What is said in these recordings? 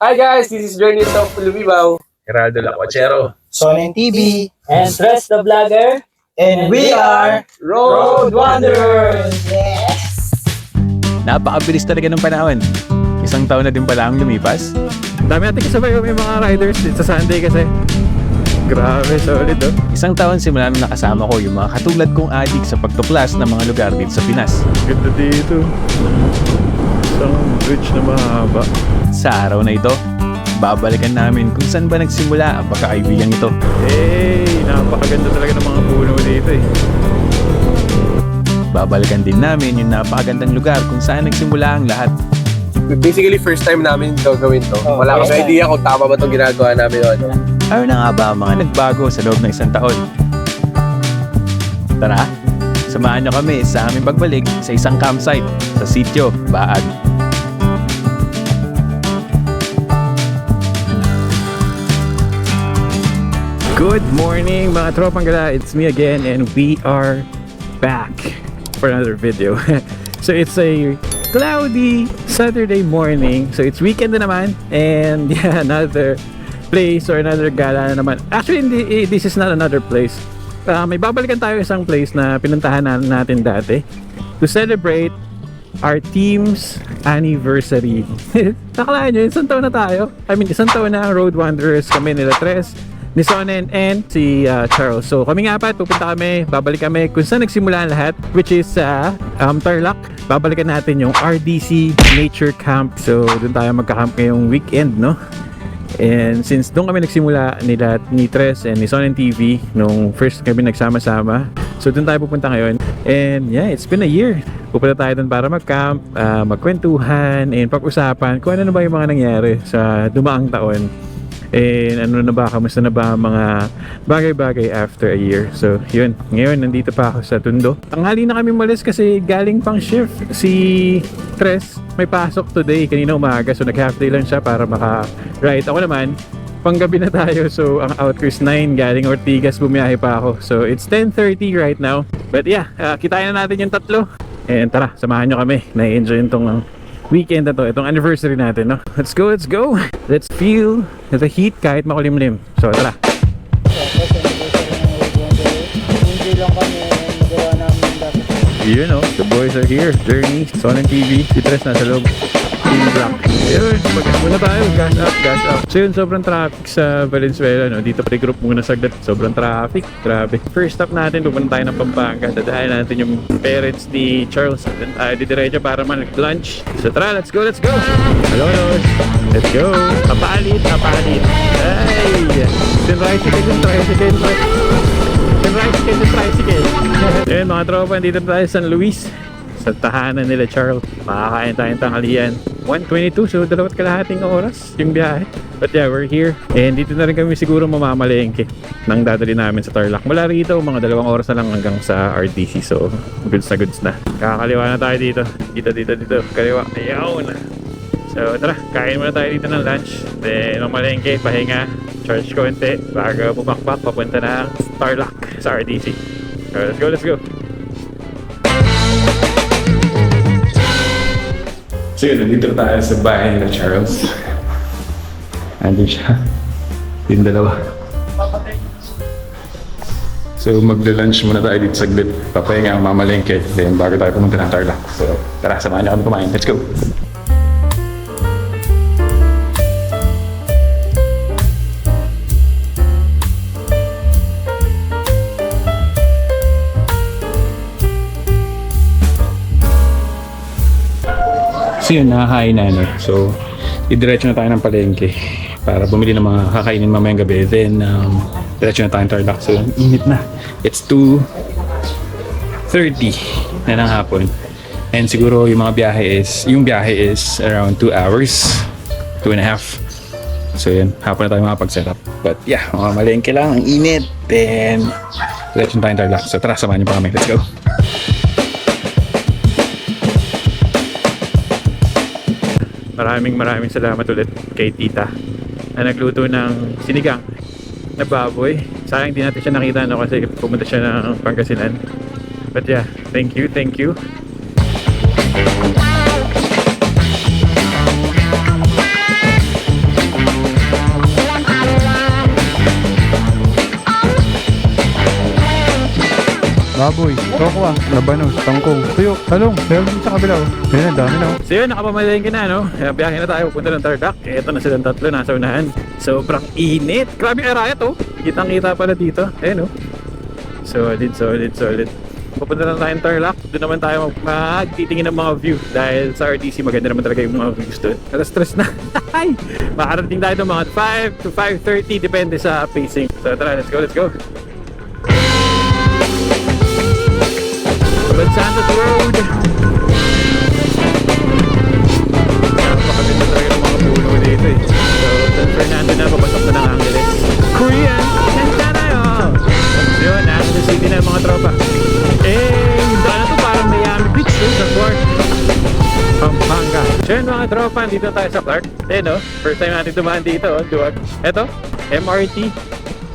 Hi guys, this is Journey of Lumibaw. Geraldo Lacochero. Sonen TV, And Tres the Vlogger. and we are Road Wanderers! Yes! Napakabilis talaga ng panahon. Isang taon na din pala ang lumipas. Ang dami natin kasabay may mga riders dito sa Sunday kasi. Grabe, solid oh. Isang taon simula nung nakasama ko yung mga katulad kong adik sa pagtuklas ng mga lugar dito sa Pinas. Ganda dito. Isang bridge na mahaba. Sa araw na ito, babalikan namin kung saan ba nagsimula ang pagkakaibigan ito. Hey, napakaganda talaga ng mga puno dito eh. Babalikan din namin yung napakagandang lugar kung saan nagsimula ang lahat. Basically, first time namin gagawin to. Oh, Wala time. idea kung tama ba itong ginagawa namin o ano. Ano na nga ba ang mga nagbago sa loob ng isang taon? Tara, samahan nyo kami sa aming pagbalik sa isang campsite sa sitio Baag. Good morning mga tropang gala, it's me again and we are back for another video. so it's a cloudy Saturday morning. So it's weekend na naman and yeah, another place or another gala na naman. Actually, eh, this is not another place. Ah, may babalikan tayo isang place na pinuntahan na natin dati to celebrate our team's anniversary. Nakalaan nyo, isang taon na tayo. I mean, isang taon na ang Road Wanderers kami nila Tres, ni Sonen and si ah, Charles. So kami nga pa, pupunta kami, babalik kami kung saan nagsimula ang lahat, which is sa um, Tarlac. Babalikan natin yung RDC Nature Camp. So doon tayo magka-camp ngayong weekend, no? And since doon kami nagsimula nila ni Tres and ni Sonen TV nung first kami nagsama-sama. So doon tayo pupunta ngayon. And yeah, it's been a year. Pupunta tayo doon para mag-camp, ah, magkwentuhan, and pag-usapan kung ano na ba yung mga nangyari sa dumaang taon. And ano na ba, kamusta na ba mga bagay-bagay after a year. So yun, ngayon nandito pa ako sa Tundo. Tanghali na kami malis kasi galing pang shift. Si Tres may pasok today, kanina umaga. So nag-half day lang siya para maka-ride. Ako naman, panggabi na tayo. So ang out ko is 9, galing Ortigas, bumiyahe pa ako. So it's 10.30 right now. But yeah, uh, kitain na natin yung tatlo. And tara, samahan nyo kami. Na-enjoy itong uh, weekend na to, itong anniversary natin, no? Let's go, let's go! Let's feel the heat kahit makulimlim. So, tara! You know, the boys are here. Journey, Son and TV. Si nasa loob. Team Black. Yun, mag muna tayo. Gas up, gas up. So yun, sobrang traffic sa Valenzuela. No? Dito pre-group muna saglit. Sobrang traffic. Grabe. First stop natin, pupunta tayo ng Pampanga. Dadahan natin yung parents ni Charles. Then tayo didiretso para mag-lunch. So tara, let's go, let's go! Hello, Let's go! Kapalit, kapalit. Ay! Sin tricycle, sin tricycle. Sin tricycle, sin tricycle. Ayun mga tropa, dito tayo sa San Luis. Sa tahanan nila Charles. Makakain tayong tanghalian. 1.22, so dalawat kalahating oras yung biyahe. But yeah, we're here. And dito na rin kami siguro mamamalengke nang dadali namin sa Tarlac. Mula rito, mga dalawang oras na lang hanggang sa RTC. So, goods na goods na. Kakaliwa na tayo dito. Dito, dito, dito. Kaliwa. Ayaw So tara, kain muna tayo dito ng lunch. Then mamalengke, pahinga, charge konti bago pumakpak papunta ng Starlock sa RDC. So let's go, let's go. So yun, nandito na tayo sa bahay nila Charles. Andun siya. Yung dalawa. So magla-lunch muna tayo dito saglit. Papahinga ang mamalengke. Then bago tayo pumunta ng Tarlac. So tara, samahan niyo kami kumain. Let's go! Yun, nakakain na ano. So, idiretso na tayo ng palengke para bumili ng mga kakainin mamayang gabi. Then, um, diretso na tayo ng Tarlac. So, init na. It's 2.30 na ng hapon. And siguro yung mga biyahe is, yung biyahe is around 2 hours, 2 and a half. So yun, hapon na tayo makapag-set up. But yeah, mga malengke lang, ang init. Then, diretso na tayo ng Tarlac. So tara, samahan niyo pa kami. Let's go. Maraming maraming salamat ulit kay tita na nagluto ng sinigang na baboy. Sayang di natin siya nakita no kasi pumunta siya ng Pangasinan. But yeah, thank you, thank you. Baboy, tokwa, labanos, tangkong, tuyo, talong, meron din sa kabila oh. Ayun, ang dami na oh. So yun, nakapamalengke na no. Biyahe na tayo, punta ng Tarlac. Ito na silang tatlo, nasa unahan. Sobrang init. Grabe arayat oh. Kitang kita pala dito. Ayun oh. Solid, solid, solid. Pupunta na tayong Tarlac. Doon naman tayo mag- magtitingin ng mga view. Dahil sa RDC maganda naman talaga yung mga views doon. Pero stress na. Ay! Makarating tayo ng mga 5 to 5.30 depende sa pacing. So tara, let's go, let's go. Abad Santos Road. Napakaganda talaga ng mga puno dito eh. So, San Fernando na, papasok na ng Angeles. Korean! Ganda na yun! Yun, Angeles City na mga tropa. Eh, daan to parang Miami Beach yun sa Clark. Pampanga. So yun mga tropa, dito tayo sa Clark. Eh no, first time natin dumaan dito, oh, duwag. Eto, MRT.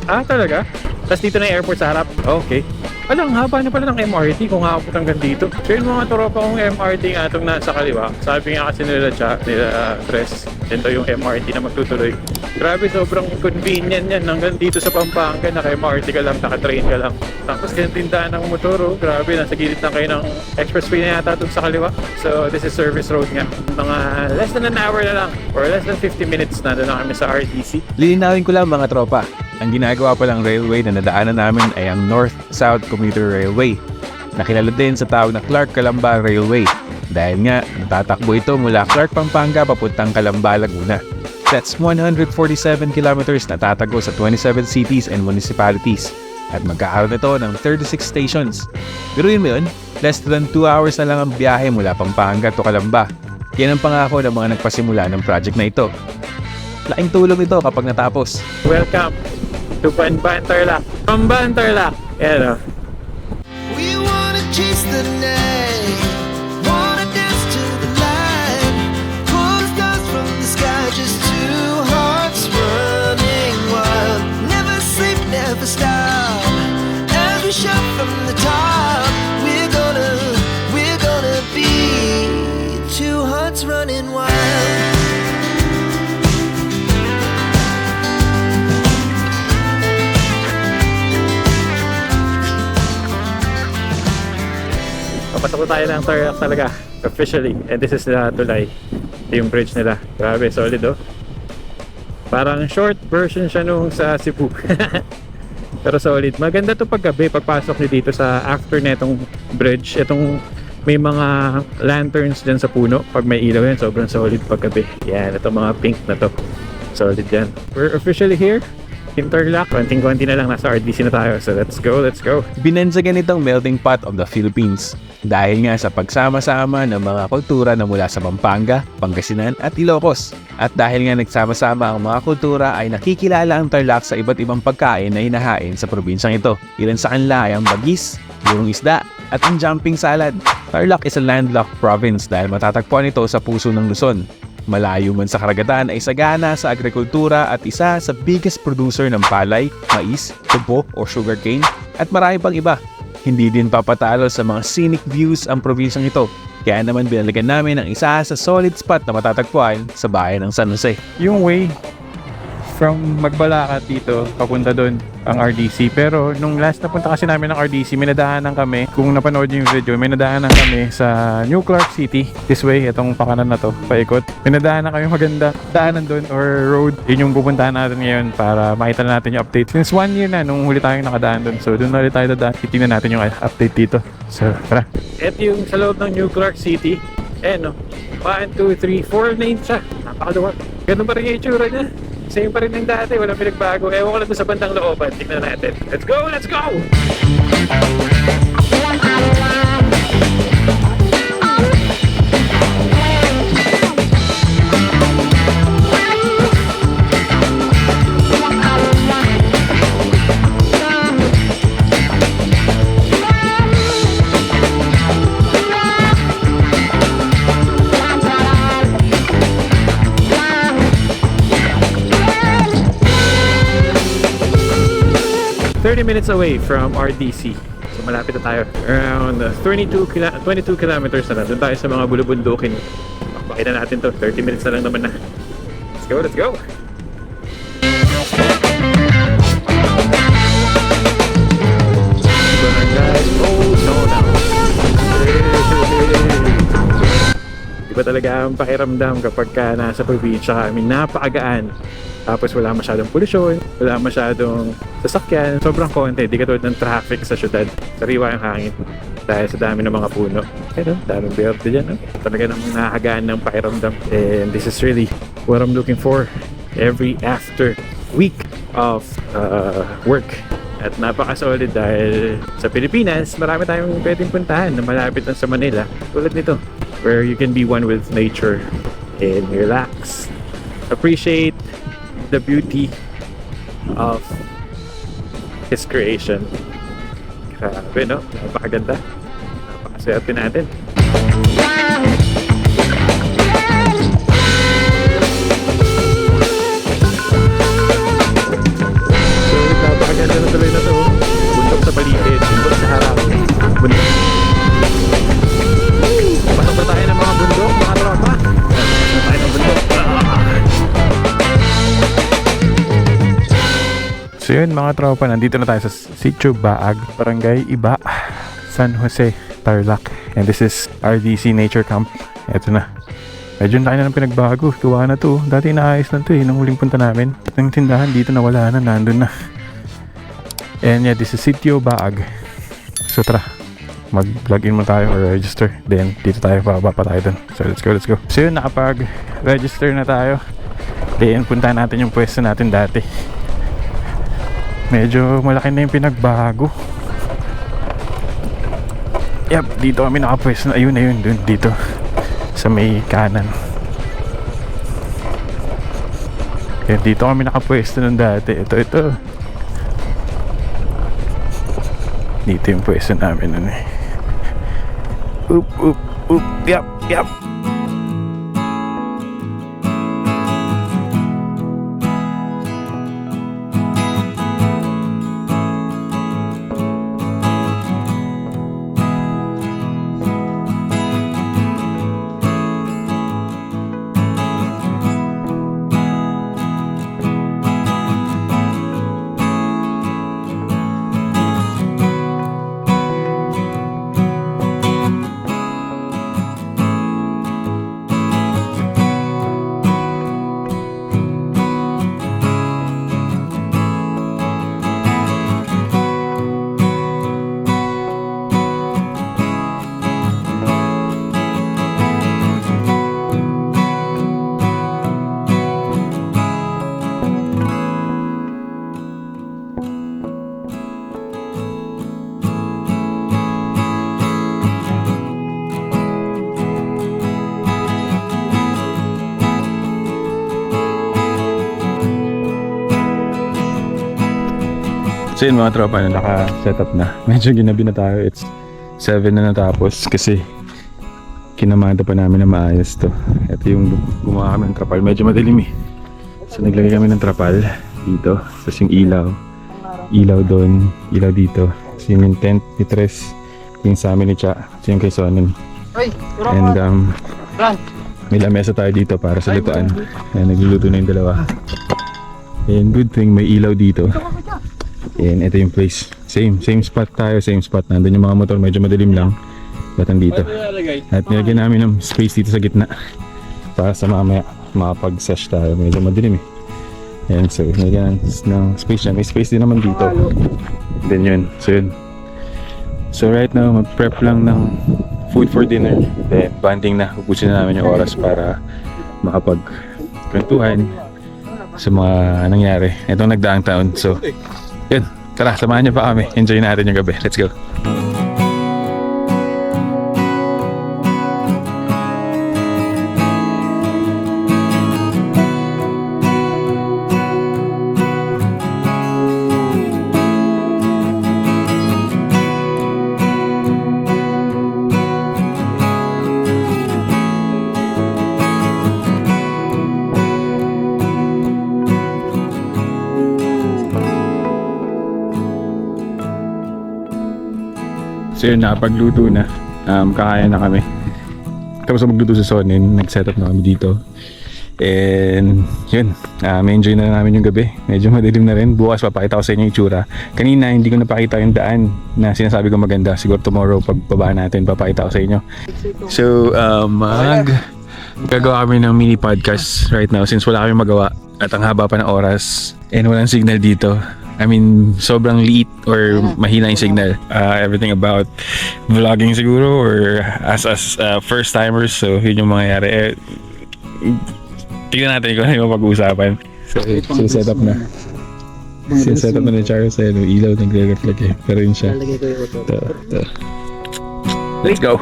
Ah, talaga? Tapos dito na yung airport sa harap. Okay. Alam, haba na pala ng MRT kung aabot hanggang dito. So yun mga tropa kong MRT nga itong nasa kaliwa. Sabi nga kasi nila siya, nila Tres, ito yung MRT na magtutuloy. Grabe, sobrang convenient yan. Hanggang dito sa Pampanga, naka-MRT ka lang, naka-train ka lang. Tapos ganyan tindahan ng motor, oh. grabe, nasa gilid na kayo ng expressway na yata dun sa kaliwa. So this is service road nga. Mga less than an hour na lang, or less than 50 minutes na doon na kami sa RTC. Lilinawin ko lang mga tropa. Ang ginagawa palang railway na nadaanan namin ay ang North-South Commuter Railway na kilala din sa tawag na Clark-Calamba Railway dahil nga natatakbo ito mula Clark, Pampanga papuntang Calamba, Laguna. That's 147 kilometers na tatago sa 27 cities and municipalities at magkakaroon ito ng 36 stations. Biruin mo yun, less than 2 hours na lang ang biyahe mula Pampanga to Calamba. Yan ang pangako ng mga nagpasimula ng project na ito. Laking tulong ito kapag natapos. Welcome to Banban Tarlac. Banban Tarlac! Yan o. Papasok tayo ng Tarlac talaga. Officially. And this is the tulay. Yung bridge nila. Grabe, solid oh. Parang short version siya nung sa Cebu. Pero solid. Maganda to paggabi pagpasok niyo dito sa after netong bridge. Itong may mga lanterns dyan sa puno. Pag may ilaw yan, sobrang solid paggabi. Yan, ito mga pink na to. Solid yan. We're officially here. Interlock. Konting-konti na lang. Nasa RDC na tayo. So let's go, let's go. Binansagan itong melting pot of the Philippines dahil nga sa pagsama-sama ng mga kultura na mula sa Pampanga, Pangasinan at Ilocos. At dahil nga nagsama-sama ang mga kultura ay nakikilala ang Tarlac sa iba't ibang pagkain na hinahain sa probinsyang ito. Ilan sa kanila ay ang bagis, burong isda, at ang jumping salad. Tarlac is a landlocked province dahil matatagpuan ito sa puso ng Luzon. Malayo man sa karagatan ay sagana sa agrikultura at isa sa biggest producer ng palay, mais, tubo o sugarcane at marami pang iba. Hindi din papatalo sa mga scenic views ang probinsyang ito. Kaya naman binalikan namin ang isa sa solid spot na matatagpuan sa bayan ng San Jose. yung way from Magbalakat dito papunta doon ang RDC pero nung last na punta kasi namin ng RDC may nadaanan kami. Kung napanood niyo yung video may nadaanan kami sa New Clark City. This way itong pakanan na to paikot. May nadaanan kami maganda daanan doon or road. Yun yung pupuntahan natin ngayon para makita na natin yung update. Since one year na nung huli tayong nakadaan doon so doon na ulit tayo dadaan. Titingnan natin yung update dito. So tara. Ito yung sa loob ng New Clark City. Eh no. 1, 2, 3, 4 lanes siya. Napakaluwag ganun pa rin yung itsura niya same pa rin ng dati, walang pinagbago. Ewan ko lang sa bandang looban. Tingnan natin. Let's go! Let's go! Thirty minutes away from RDC. So malapit na tayo. Around uh, 22, kila 22 kilometers na lang. Doon tayo sa mga bulubundukin. Pakita natin to. 30 minutes na lang naman na. Let's go, let's go! Iba talaga ang pakiramdam kapag ka nasa probinsya kami. Napakagaan. Tapos wala masyadong polusyon, wala masyadong sasakyan. Sobrang konti, di katulad ng traffic sa syudad. Sariwa yung hangin dahil sa dami ng mga puno. Pero daming berde dyan. No? Talaga namang nakakagaan ng pakiramdam. And this is really what I'm looking for every after week of uh, work. At napaka-solid dahil sa Pilipinas, marami tayong pwedeng puntahan na malapit lang sa Manila. Tulad nito, where you can be one with nature and relax. Appreciate the beauty of His creation. Grabe, no? Napakaganda. Napakaswerte natin. So yun mga tropa, nandito na tayo sa Sitio Baag, Barangay Iba, San Jose, Tarlac. And this is RDC Nature Camp. Ito na. Medyo na ng pinagbago. Tuwa na to. Dati naayos lang to eh, nung huling punta namin. At yung tindahan dito na wala na, nandun na. And yeah, this is Sitio Baag. So tara, mag-log in mo tayo or register. Then, dito tayo, bababa pa tayo dun. So let's go, let's go. So yun, nakapag-register na tayo. Then, punta natin yung pwesto natin dati. Medyo malaki na yung pinagbago. Yep, dito kami nakapwesto. Ayun, ayun, dun, dito. Sa may kanan. Yan, dito kami nakapwesto nung dati. Ito, ito. Dito yung pwesto namin nun eh. Oop, oop, oop. Yep, yep. So yun mga tropa na naka-set up na. Medyo ginabi na tayo. It's 7 na natapos kasi kinamada pa namin na maayos to. Ito yung gumawa kami ng trapal. Medyo madilim eh. So naglagay kami ng trapal dito. Tapos yung ilaw. Ilaw doon. Ilaw dito. Tapos yun yung tent ni Tres. Yung sa amin ni Cha. Tapos yung kay Sonnen. And um, may lamesa tayo dito para sa lutuan. Ayan, nagluluto na yung dalawa. And good thing may ilaw dito. And ito yung place. Same, same spot tayo, same spot. Nandun yung mga motor, medyo madilim lang. Ba't dito? At nilagyan namin ng space dito sa gitna. Para sa mamaya, makapag-sesh tayo. Medyo madilim eh. And so, nilagyan ng space dyan. May space din naman dito. Then yun, so yun. So right now, mag-prep lang ng food for dinner. Then banding na, ubusin na namin yung oras para makapag-kwentuhan sa mga nangyari. Itong nagdaang taon. So, yun. Tara, samahan niyo pa kami. Enjoy natin yung gabi. Let's go. Yun, nakapagluto na. Um, kakain na kami. Tapos magluto sa Sonin, nag-set up na kami dito. And yun, uh, may enjoy na namin yung gabi. Medyo madilim na rin. Bukas papakita ko sa inyo yung itsura. Kanina hindi ko napakita yung daan na sinasabi ko maganda. Siguro tomorrow pag baba natin papakita ko sa inyo. So, uh, mag gagawa kami ng mini podcast right now since wala kami magawa at ang haba pa ng oras and walang signal dito. I mean, sobrang liit or mahina yung signal. Uh, everything about vlogging siguro or as as uh, first timers. So, yun yung mangyayari. Eh, tignan natin kung ano yung pag-uusapan. So, so set up na. So, set up na ni Charles. Ayun, yung ilaw nagre-reflect eh. Pero yun siya. Ito, ito. Let's go!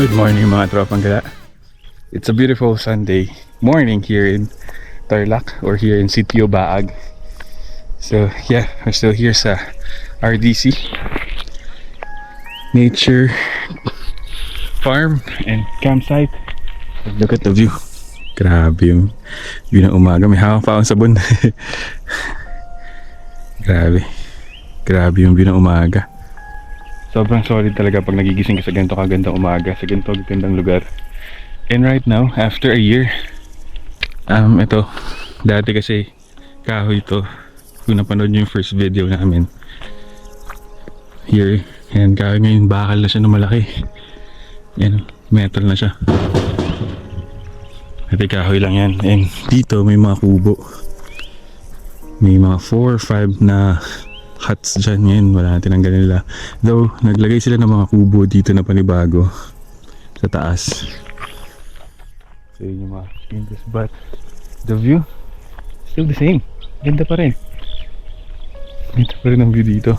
Good morning mga tropang gala. It's a beautiful Sunday morning here in Tarlac or here in Sitio Baag. So yeah, we're still here sa RDC Nature Farm and Campsite. Look at the view. Grabe yung view ng umaga. May hawak pa akong sabon. Grabe. Grabe yung view ng umaga. Sobrang solid talaga pag nagigising ka sa ganito kagandang umaga, sa ganito kagandang lugar. And right now, after a year, um, ito, dati kasi kahoy to. Kung napanood nyo yung first video namin. Here, yan, kahoy ngayon, bakal na siya na malaki. Yan, metal na siya. Dati kahoy lang yan. And dito, may mga kubo. May mga 4 or 5 na huts dyan ngayon. Wala na tinanggal nila. Though, naglagay sila ng mga kubo dito na panibago sa taas. So yun yung mga windows. But, the view, still the same. Ganda pa rin. Ganda pa rin ang view dito.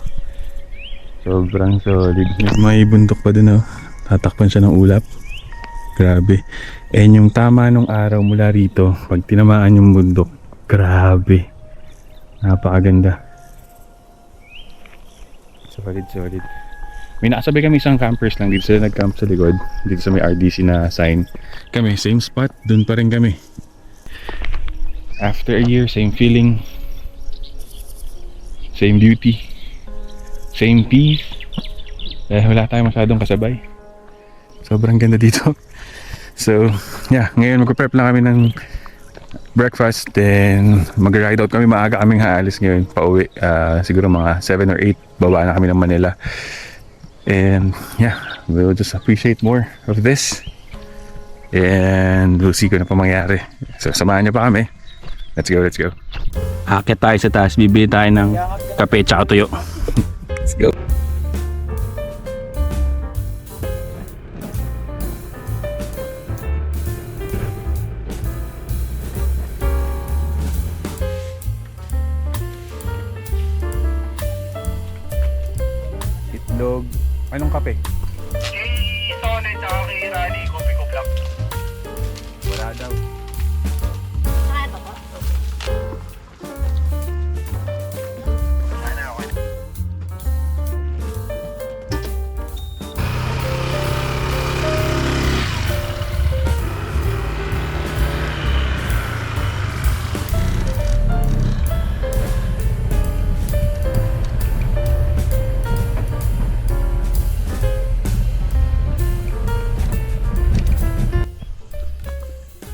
Sobrang solid. May bundok pa din oh. Tatakpan siya ng ulap. Grabe. And yung tama nung araw mula rito, pag tinamaan yung bundok, grabe. Napakaganda. Solid, solid. May nakasabay kami isang campers lang dito sila nag-camp sa likod. Dito sa may RDC na sign. Kami, same spot. Doon pa rin kami. After a year, same feeling. Same beauty. Same peace. Eh, wala tayong masyadong kasabay. Sobrang ganda dito. So, yeah. Ngayon mag-prep lang kami ng breakfast. Then, mag-ride out kami. Maaga kaming haalis ngayon. Pauwi. Ah, siguro mga 7 or 8. Baba na kami ng Manila. And, yeah. We'll just appreciate more of this. And we'll see kung ano pa mangyari. So, samahan niyo pa kami. Let's go, let's go. Akit tayo sa taas, bibili tayo ng kape tsaka tuyo. Let's go.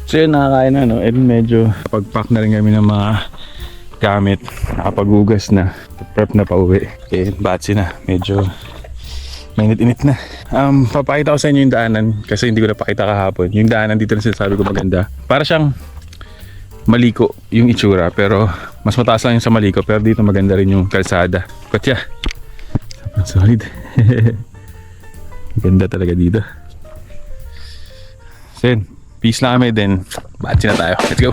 So yun, nakakain na, no? And medyo pag-pack na rin kami ng mga gamit. Nakapag-ugas na. Prep na pa uwi. Okay, batsi na. Medyo mainit-init na. Um, papakita ko sa inyo yung daanan kasi hindi ko napakita kahapon. Yung daanan dito na sinasabi ko maganda. Para siyang maliko yung itsura pero mas mataas lang yung sa maliko pero dito maganda rin yung kalsada. Yeah, solid. Ganda talaga dito. Yun, peace na kami then batsi na tayo. Let's go.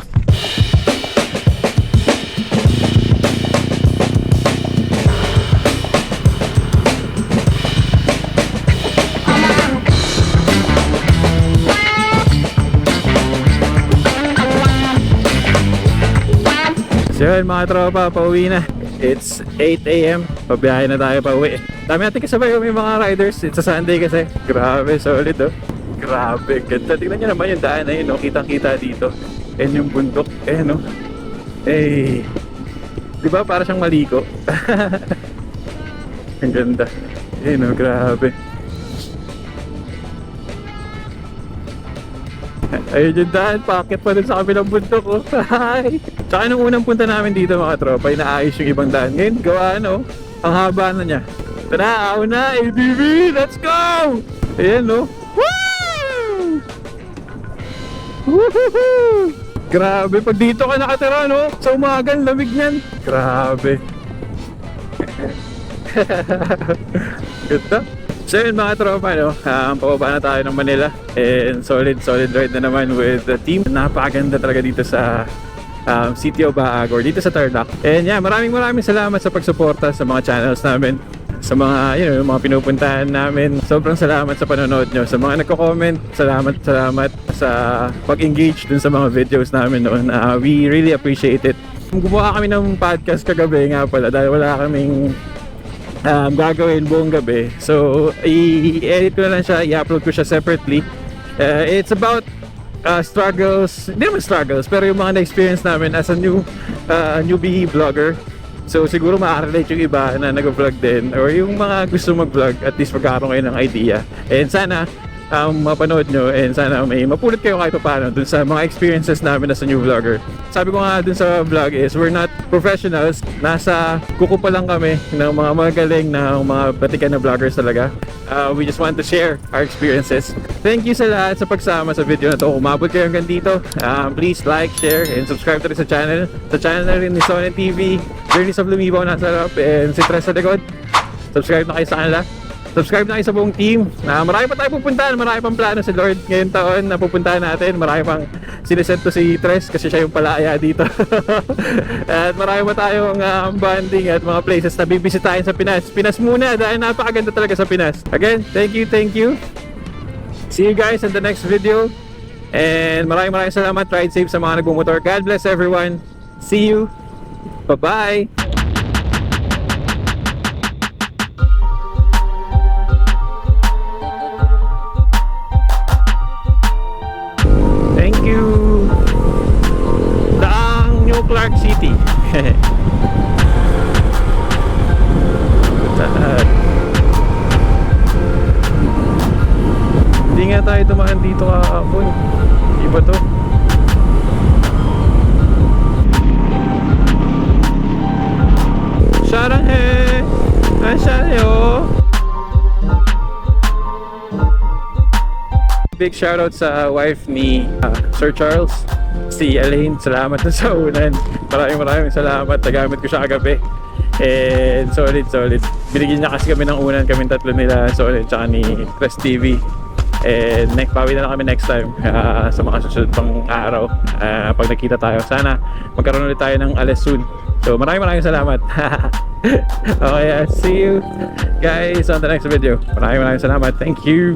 So yun mga tropa, pauwi na. It's 8 a.m. Pabiyahe na tayo pauwi. Dami natin kasabay yung mga riders. It's a Sunday kasi. Grabe, solid oh. Grabe, ganda. Tingnan nyo naman yung daan na yun, no? Kitang kita dito. And yung bundok, eh no. Eh, di ba para siyang maliko? Ang ganda. Eh no, grabe. Ayun yung daan, packet pa dun sa kabilang bundok ko. Hi! Tsaka nung unang punta namin dito mga tropa, inaayos yung ibang daan. Ngayon, gawa ano, ang haba na niya. Tara, ako na, ADV! Let's go! Ayan no. Woohoo! Grabe, pag dito ka nakatira no, sa umaga, ang lamig niyan. Grabe. Ganda. So yun mga tropa, no? Um, pababa na tayo ng Manila and solid solid ride na naman with the team. Napakaganda talaga dito sa um, City of Baag or dito sa Tarlac. And yeah, maraming maraming salamat sa pagsuporta sa mga channels namin sa mga you know, mga pinupuntahan namin. Sobrang salamat sa panonood nyo. Sa mga nagko-comment, salamat salamat sa pag-engage dun sa mga videos namin noon. Uh, we really appreciate it. Gumawa kami ng podcast kagabi nga pala dahil wala kaming um, gagawin buong gabi. So, i-edit ko na lang siya, i-upload ko siya separately. Uh, it's about uh, struggles, hindi naman struggles, pero yung mga na-experience namin as a new uh, newbie vlogger. So, siguro makaka-relate yung iba na nag-vlog din or yung mga gusto mag-vlog, at least magkakaroon kayo ng idea. And sana, um, mapanood nyo and sana may mapulot kayo kahit paano dun sa mga experiences namin as a new vlogger. Sabi ko nga dun sa vlog is we're not professionals. Nasa kuko pa lang kami ng mga magaling na mga batikan na vloggers talaga. Uh, we just want to share our experiences. Thank you sa lahat sa pagsama sa video na to. Kung umabot kayo hanggang dito, um, please like, share, and subscribe to rin sa channel. Sa channel na rin ni Sony TV, Journeys of Lumibaw nasa harap, and si Tres sa. Subscribe na kayo sa kanila. Subscribe na kayo sa buong team. Na marami pa tayo pupuntahan, marami pang plano si Lord ngayong taon na pupuntahan natin. Marami pang sinesend to si Tres kasi siya yung palaya dito. at marami pa tayong um, bonding at mga places na bibisitahin sa Pinas. Pinas muna dahil napakaganda talaga sa Pinas. Again, thank you, thank you. See you guys in the next video. And maraming maraming salamat. Ride safe sa mga nagmumotor. God bless everyone. See you. Bye-bye. Big shoutout sa wife ni uh, Sir Charles, si Elaine. Salamat na sa unan. Maraming maraming salamat. Nagamit ko siya kagabi. And solid, solid. Binigyan niya kasi kami ng unan, kami tatlo nila, solid, tsaka ni Press TV. And next, pawi na lang kami next time ah, sa mga susunod pang araw. Ah, pag nakita tayo, sana magkaroon ulit tayo ng alas soon. So maraming maraming salamat. okay, ah, see you guys on the next video. Maraming maraming salamat. Thank you.